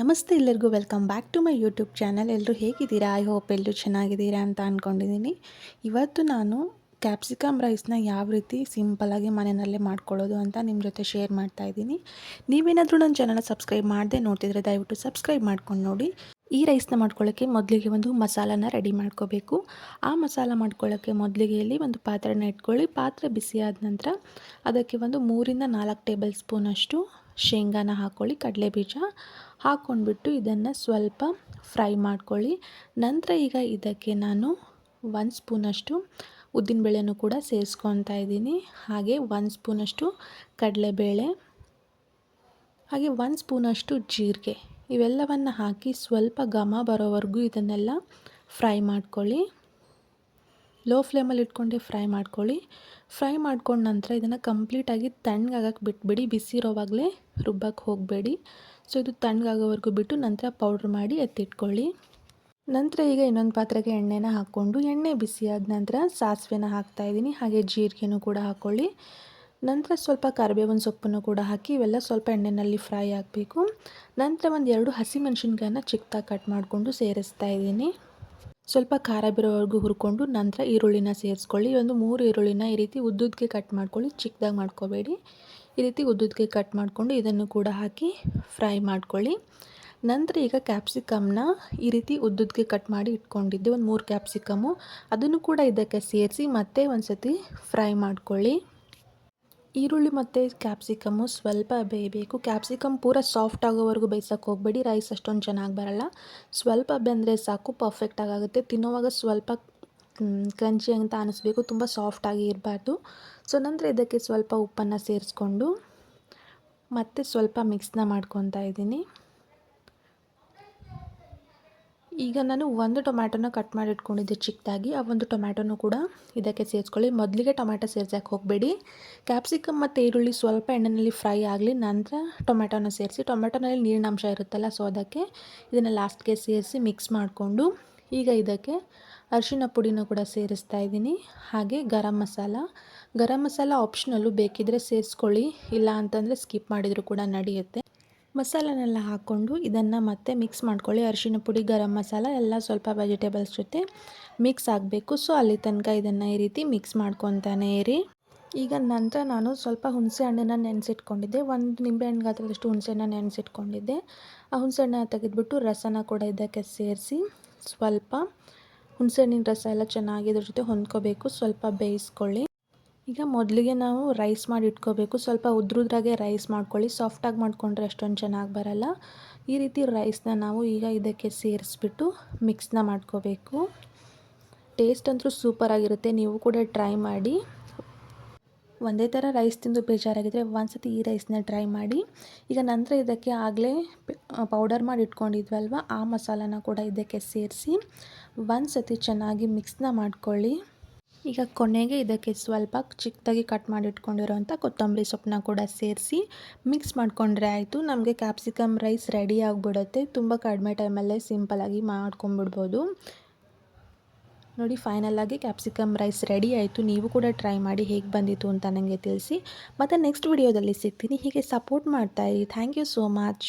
ನಮಸ್ತೆ ಎಲ್ಲರಿಗೂ welcome back to my YouTube channel ಎಲ್ಲರೂ ಹೇಗಿದ್ದೀರಾ? ಐ ಹೋಪ್ ಎಲ್ಲರೂ ಚೆನ್ನಾಗಿದ್ದೀರಾ ಅಂತ ಅಂದ್ಕೊಂಡಿದ್ದೀನಿ ಇವತ್ತು ನಾನು ಕ್ಯಾಪ್ಸಿಕಮ್ ರೈಸ್ನ ಯಾವ ರೀತಿ ಸಿಂಪಲಾಗಿ ಮನೆಯಲ್ಲೇ ಮಾಡ್ಕೊಳ್ಳೋದು ಅಂತ ನಿಮ್ಮ ಜೊತೆ ಶೇರ್ ಮಾಡ್ತಾ ಇದ್ದೀನಿ. ನೀವೇನಾದರೂ ನನ್ನ ಚಾನಲ್ನ ಸಬ್ಸ್ಕ್ರೈಬ್ ಮಾಡದೆ ನೋಡ್ತಿದ್ರೆ ದಯವಿಟ್ಟು ಸಬ್ಸ್ಕ್ರೈಬ್ ಮಾಡ್ಕೊಂಡು ನೋಡಿ. ಈ ರೈಸ್ನ ಮಾಡ್ಕೊಳ್ಳೋಕ್ಕೆ ಮೊದಲಿಗೆ ಒಂದು ಮಸಾಲಾನ ರೆಡಿ ಮಾಡ್ಕೋಬೇಕು. ಆ ಮಸಾಲ ಮಾಡ್ಕೊಳ್ಳೋಕ್ಕೆ ಮೊದಲಿಗೆ ಇಲ್ಲಿ ಒಂದು ಪಾತ್ರೆನ ಇಟ್ಕೊಳ್ಳಿ. ಪಾತ್ರೆ ಬಿಸಿಯಾದ ನಂತರ ಅದಕ್ಕೆ ಒಂದು ಮೂರಿಂದ ನಾಲ್ಕು ಟೇಬಲ್ ಸ್ಪೂನಷ್ಟು ಶೇಂಗಾನ ಹಾಕ್ಕೊಳ್ಳಿ ಕಡಲೆ ಬೀಜ ಹಾಕ್ಕೊಂಡ್ಬಿಟ್ಟು ಇದನ್ನು ಸ್ವಲ್ಪ ಫ್ರೈ ಮಾಡ್ಕೊಳ್ಳಿ. ನಂತರ ಈಗ ಇದಕ್ಕೆ ನಾನು ಒಂದು ಸ್ಪೂನಷ್ಟು ಉದ್ದಿನಬೇಳೆನೂ ಕೂಡ ಸೇರಿಸ್ಕೊತಾ ಇದ್ದೀನಿ. ಹಾಗೆ ಒಂದು ಸ್ಪೂನಷ್ಟು ಕಡಲೆಬೇಳೆ, ಹಾಗೆ ಒಂದು ಸ್ಪೂನಷ್ಟು ಜೀರಿಗೆ. ಇವೆಲ್ಲವನ್ನು ಹಾಕಿ ಸ್ವಲ್ಪ ಘಮ ಬರೋವರೆಗೂ ಇದನ್ನೆಲ್ಲ ಫ್ರೈ ಮಾಡ್ಕೊಳ್ಳಿ. ಲೋ ಫ್ಲೇಮಲ್ಲಿ ಇಟ್ಕೊಂಡೆ ಫ್ರೈ ಮಾಡ್ಕೊಳ್ಳಿ. ಫ್ರೈ ಮಾಡ್ಕೊಂಡ ನಂತರ ಇದನ್ನು ಕಂಪ್ಲೀಟಾಗಿ ತಣ್ಣಗಾಗಕ್ಕೆ ಬಿಟ್ಬಿಡಿ. ಬಿಸಿ ಇರೋವಾಗಲೇ ರುಬ್ಬಕ್ಕೆ ಹೋಗಬೇಡಿ. ಸೊ, ಇದು ತಣ್ಣಗಾಗೋವರೆಗೂ ಬಿಟ್ಟು ನಂತರ ಪೌಡ್ರ್ ಮಾಡಿ ಎತ್ತಿಟ್ಕೊಳ್ಳಿ. ನಂತರ ಈಗ ಇನ್ನೊಂದು ಪಾತ್ರೆಗೆ ಎಣ್ಣೆನ ಹಾಕ್ಕೊಂಡು, ಎಣ್ಣೆ ಬಿಸಿಯಾದ ನಂತರ ಸಾಸಿವೆನ ಹಾಕ್ತಾಯಿದ್ದೀನಿ ಹಾಗೆ ಜೀರಿಗೆನೂ ಕೂಡ ಹಾಕ್ಕೊಳ್ಳಿ. ನಂತರ ಸ್ವಲ್ಪ ಕರಿಬೇವಿನ ಸೊಪ್ಪನ್ನು ಕೂಡ ಹಾಕಿ, ಇವೆಲ್ಲ ಸ್ವಲ್ಪ ಎಣ್ಣೆಯಲ್ಲಿ ಫ್ರೈ ಆಗಬೇಕು. ನಂತರ ಒಂದು ಎರಡು ಹಸಿಮೆಣ್ಸಿನ್ಕಾಯನ್ನ ಚಿಕ್ಕದಾಗಿ ಕಟ್ ಮಾಡಿಕೊಂಡು ಸೇರಿಸ್ತಾ ಇದ್ದೀನಿ. ಸ್ವಲ್ಪ ಖಾರ ಬಿರೋವರೆಗೂ ಹುರ್ಕೊಂಡು ನಂತರ ಈರುಳ್ಳಿನ ಸೇರಿಸ್ಕೊಳ್ಳಿ. ಒಂದು ಮೂರು ಈರುಳ್ಳಿನ ಈ ರೀತಿ ಉದ್ದುದ್ಗೆ ಕಟ್ ಮಾಡ್ಕೊಳ್ಳಿ. ಚಿಕ್ಕದಾಗಿ ಮಾಡ್ಕೋಬೇಡಿ. ಈ ರೀತಿ ಉದ್ದುದ್ಗೆ ಕಟ್ ಮಾಡಿಕೊಂಡು ಇದನ್ನು ಕೂಡ ಹಾಕಿ ಫ್ರೈ ಮಾಡ್ಕೊಳ್ಳಿ. ನಂತರ ಈಗ ಕ್ಯಾಪ್ಸಿಕಮ್ನ ಈ ರೀತಿ ಉದ್ದುದ್ಗೆ ಕಟ್ ಮಾಡಿ ಇಟ್ಕೊಂಡಿದ್ದೆ, ಒಂದು ಮೂರು ಕ್ಯಾಪ್ಸಿಕಮ್ಮು ಅದನ್ನು ಕೂಡ ಇದಕ್ಕೆ ಸೇರಿಸಿ ಮತ್ತೆ ಒಂದು ಸತಿ ಫ್ರೈ ಮಾಡ್ಕೊಳ್ಳಿ. ಈರುಳ್ಳಿ ಮತ್ತು ಕ್ಯಾಪ್ಸಿಕಮ್ಮು ಸ್ವಲ್ಪ ಬೇಯಬೇಕು. ಕ್ಯಾಪ್ಸಿಕಮ್ ಪೂರ ಸಾಫ್ಟ್ ಆಗೋವರೆಗೂ ಬೇಯಿಸೋಕೆ ಹೋಗಬೇಡಿ. ರೈಸ್ ಅಷ್ಟೊಂದು ಚೆನ್ನಾಗಿ ಬರೋಲ್ಲ. ಸ್ವಲ್ಪ ಬೆಂದರೆ ಸಾಕು ಪರ್ಫೆಕ್ಟ್ ಆಗುತ್ತೆ ತಿನ್ನೋವಾಗ ಸ್ವಲ್ಪ ಕ್ರಂಚಿ ಅಂತ ಅನಿಸ್ಬೇಕು. ತುಂಬ ಸಾಫ್ಟಾಗಿ ಇರಬಾರ್ದು. ಸೊ ನಂತರ ಇದಕ್ಕೆ ಸ್ವಲ್ಪ ಉಪ್ಪನ್ನು ಸೇರಿಸ್ಕೊಂಡು ಮತ್ತೆ ಸ್ವಲ್ಪ ಮಿಕ್ಸ್ನ ಮಾಡ್ಕೊತಾ ಇದ್ದೀನಿ. ಈಗ ನಾನು ಒಂದು ಟೊಮ್ಯಾಟೊನ ಕಟ್ ಮಾಡಿ ಇಟ್ಕೊಂಡಿದ್ದೆ ಚಿಕ್ಕದಾಗಿ. ಆ ಒಂದು ಟೊಮ್ಯಾಟೊನೂ ಕೂಡ ಇದಕ್ಕೆ ಸೇರಿಸ್ಕೊಳ್ಳಿ. ಮೊದಲಿಗೆ ಟೊಮ್ಯಾಟೊ ಸೇರ್ಸಕ್ಕೆ ಹೋಗಬೇಡಿ. ಕ್ಯಾಪ್ಸಿಕಮ್ ಮತ್ತು ಈರುಳ್ಳಿ ಸ್ವಲ್ಪ ಎಣ್ಣೆಯಲ್ಲಿ ಫ್ರೈ ಆಗಲಿ ನಂತರ ಟೊಮ್ಯಾಟೊನ ಸೇರಿಸಿ, ಟೊಮ್ಯಾಟೊನಲ್ಲಿ ನೀರಿನ ಅಂಶ ಇರುತ್ತಲ್ಲ, ಸೊ ಅದಕ್ಕೆ ಇದನ್ನು ಲಾಸ್ಟ್ಗೆ ಸೇರಿಸಿ ಮಿಕ್ಸ್ ಮಾಡಿಕೊಂಡು ಈಗ ಇದಕ್ಕೆ ಅರಿಶಿನ ಪುಡಿನೂ ಕೂಡ ಸೇರಿಸ್ತಾ ಇದ್ದೀನಿ. ಹಾಗೆ ಗರಂ ಮಸಾಲ. ಗರಂ ಮಸಾಲ ಆಪ್ಷನಲ್ಲೂ ಬೇಕಿದ್ದರೆ ಸೇರಿಸ್ಕೊಳ್ಳಿ. ಇಲ್ಲ ಅಂತಂದರೆ ಸ್ಕಿಪ್ ಮಾಡಿದರೂ ಕೂಡ ನಡೆಯುತ್ತೆ. ಮಸಾಲನೆಲ್ಲ ಹಾಕ್ಕೊಂಡು ಇದನ್ನು ಮತ್ತೆ ಮಿಕ್ಸ್ ಮಾಡ್ಕೊಳ್ಳಿ. ಅರಿಶಿನ ಪುಡಿ, ಗರಂ ಮಸಾಲ ಎಲ್ಲ ಸ್ವಲ್ಪ ವೆಜಿಟೇಬಲ್ಸ್ ಜೊತೆ ಮಿಕ್ಸ್ ಆಗಬೇಕು. ಸೊ ಅಲ್ಲಿ ತನಕ ಇದನ್ನು ಈ ರೀತಿ ಮಿಕ್ಸ್ ಮಾಡ್ಕೊತಾನೆ ಇರಿ. ಈಗ ನಂತರ ನಾನು ಸ್ವಲ್ಪ ಹುಣಸೆ ಹಣ್ಣನ್ನು ನೆನೆಸಿಟ್ಕೊಂಡಿದ್ದೆ. ಒಂದು ನಿಂಬೆಹಣ್ಣು ಗಾತ್ರದಷ್ಟು ಹುಣಸೆಹಣ್ಣ ನೆನೆಸಿಟ್ಕೊಂಡಿದ್ದೆ. ಆ ಹುಣಸೆಹಣ್ಣ ತೆಗೆದುಬಿಟ್ಟು ರಸನ ಕೂಡ ಇದಕ್ಕೆ ಸೇರಿಸಿ ಸ್ವಲ್ಪ ಹುಣಸೆಹಣ್ಣಿನ ರಸ ಎಲ್ಲ ಚೆನ್ನಾಗಿ ಇದ್ರ ಜೊತೆ ಹೊಂದ್ಕೋಬೇಕು. ಸ್ವಲ್ಪ ಬೇಯಿಸ್ಕೊಳ್ಳಿ. ಈಗ ಮೊದಲಿಗೆ ನಾವು ರೈಸ್ ಮಾಡಿ ಇಟ್ಕೋಬೇಕು. ಸ್ವಲ್ಪ ಉದ್ರುದ್ರಾಗೆ ರೈಸ್ ಮಾಡ್ಕೊಳ್ಳಿ. ಸಾಫ್ಟಾಗಿ ಮಾಡಿಕೊಂಡ್ರೆ ಅಷ್ಟೊಂದು ಚೆನ್ನಾಗಿ ಬರಲ್ಲ. ಈ ರೀತಿ ರೈಸ್ನ ನಾವು ಈಗ ಇದಕ್ಕೆ ಸೇರಿಸ್ಬಿಟ್ಟು ಮಿಕ್ಸ್ನ ಮಾಡ್ಕೋಬೇಕು. ಟೇಸ್ಟ್ ಅಂತೂ ಸೂಪರಾಗಿರುತ್ತೆ ನೀವು ಕೂಡ ಟ್ರೈ ಮಾಡಿ. ಒಂದೇ ಥರ ರೈಸ್ ತಿಂದು ಬೇಜಾರಾಗಿದ್ದರೆ ಒಂದ್ಸತಿ ಈ ರೈಸ್ನ ಟ್ರೈ ಮಾಡಿ. ಈಗ ನಂತರ ಇದಕ್ಕೆ ಆಗಲೇ ಪೌಡರ್ ಮಾಡಿ ಇಟ್ಕೊಂಡಿದ್ವಲ್ವ? ಆ ಮಸಾಲಾನ ಕೂಡ ಇದಕ್ಕೆ ಸೇರಿಸಿ ಒಂದು ಸತಿ ಚೆನ್ನಾಗಿ ಮಿಕ್ಸ್ನ ಮಾಡ್ಕೊಳ್ಳಿ. ಈಗ ಕೊನೆಗೆ ಇದಕ್ಕೆ ಸ್ವಲ್ಪ ಚಿಕ್ಕದಾಗಿ ಕಟ್ ಮಾಡಿ ಇಟ್ಕೊಂಡಿರೋಂಥ ಕೊತ್ತಂಬರಿ ಸೊಪ್ಪನ್ನ ಕೂಡ ಸೇರಿಸಿ ಮಿಕ್ಸ್ ಮಾಡಿಕೊಂಡ್ರೆ ಆಯಿತು. ನಮಗೆ ಕ್ಯಾಪ್ಸಿಕಮ್ ರೈಸ್ ರೆಡಿ ಆಗಿಬಿಡುತ್ತೆ. ತುಂಬ ಕಡಿಮೆ ಟೈಮಲ್ಲೇ ಸಿಂಪಲಾಗಿ ಮಾಡ್ಕೊಂಬಿಡ್ಬೋದು ನೋಡಿ ಫೈನಲಾಗಿ ಕ್ಯಾಪ್ಸಿಕಮ್ ರೈಸ್ ರೆಡಿ ಆಯಿತು. ನೀವು ಕೂಡ ಟ್ರೈ ಮಾಡಿ ಹೇಗೆ ಬಂದಿತ್ತು ಅಂತ ನನಗೆ ತಿಳಿಸಿ. ಮತ್ತು ನೆಕ್ಸ್ಟ್ ವಿಡಿಯೋದಲ್ಲಿ ಸಿಗ್ತೀನಿ. ಹೀಗೆ ಸಪೋರ್ಟ್ ಮಾಡ್ತಾಯಿರಿ ಥ್ಯಾಂಕ್ ಯು ಸೋ ಮಚ್